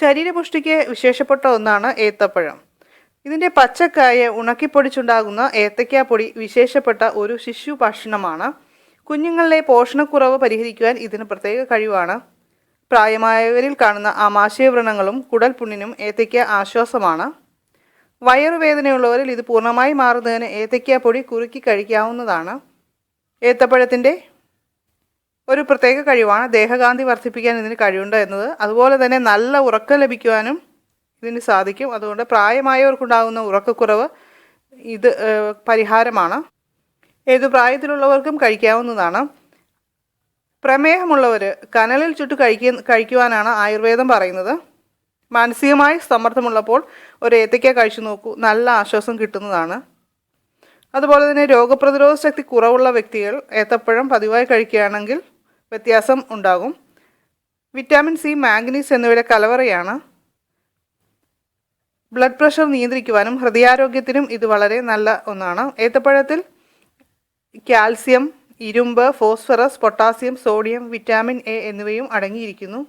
ശരീരപുഷ്ടിക്ക് വിശേഷപ്പെട്ട ഒന്നാണ് ഏത്തപ്പഴം. ഇതിന്റെ പച്ചക്കായ ഉണക്കിപ്പൊടിച്ചുണ്ടാകുന്ന ഏത്തയ്ക്കാപ്പൊടി വിശേഷപ്പെട്ട ഒരു ശിശു ഭക്ഷണമാണ്. കുഞ്ഞുങ്ങളിലെ പോഷണക്കുറവ് പരിഹരിക്കുവാൻ ഇതിന് പ്രത്യേക കഴിവാണ്. പ്രായമായവരിൽ കാണുന്ന ആമാശയവ്രണങ്ങളും കുടൽ പുണ്ണിനും ഏത്തയ്ക്ക ആശ്വാസമാണ്. വയറുവേദനയുള്ളവരിൽ ഇത് പൂർണമായി മാറുന്നതിന് ഏത്തയ്ക്കാപ്പൊടി കുറുക്കി കഴിക്കാവുന്നതാണ്. ഏത്തപ്പഴത്തിന്റെ ഒരു പ്രത്യേക കഴിവാണ്. ദേഹകാന്തി വർദ്ധിപ്പിക്കാൻ ഇതിന് കഴിവുണ്ട് എന്നത്. അതുപോലെ തന്നെ നല്ല ഉറക്കം ലഭിക്കുവാനും ഇതിന് സാധിക്കും. അതുകൊണ്ട് പ്രായമായവർക്കുണ്ടാകുന്ന ഉറക്കക്കുറവ് ഇത് പരിഹാരമാണ്. ഏതു പ്രായത്തിലുള്ളവർക്കും കഴിക്കാവുന്നതാണ്. പ്രമേഹമുള്ളവർ കനലിൽ ചുട്ട് കഴിക്ക കഴിക്കുവാനാണ് ആയുർവേദം പറയുന്നത്. മാനസികമായി സമ്മർദ്ദമുള്ളപ്പോൾ ഒരു ഏത്തയ്ക്ക കഴിച്ചു നോക്കൂ. നല്ല ആശ്വാസം കിട്ടുന്നതാണ്. അതുപോലെ തന്നെ രോഗപ്രതിരോധ ശക്തി കുറവുള്ള വ്യക്തികൾ ഏത്തപ്പഴം പതിവായി കഴിക്കുകയാണെങ്കിൽ വ്യത്യാസം ഉണ്ടാകും. വിറ്റാമിൻ സി മാംഗനീസ് എന്നിവയുടെ കലവറയാണ്. ബ്ലഡ് പ്രഷർ നിയന്ത്രിക്കുവാനും ഹൃദയാരോഗ്യത്തിനും ഇത് വളരെ നല്ല ഒന്നാണ്. ഏത്തപ്പഴത്തിൽ കാൽസ്യം ഇരുമ്പ് phosphorus potassium sodium vitamin A എന്നിവയും അടങ്ങിയിരിക്കുന്നു.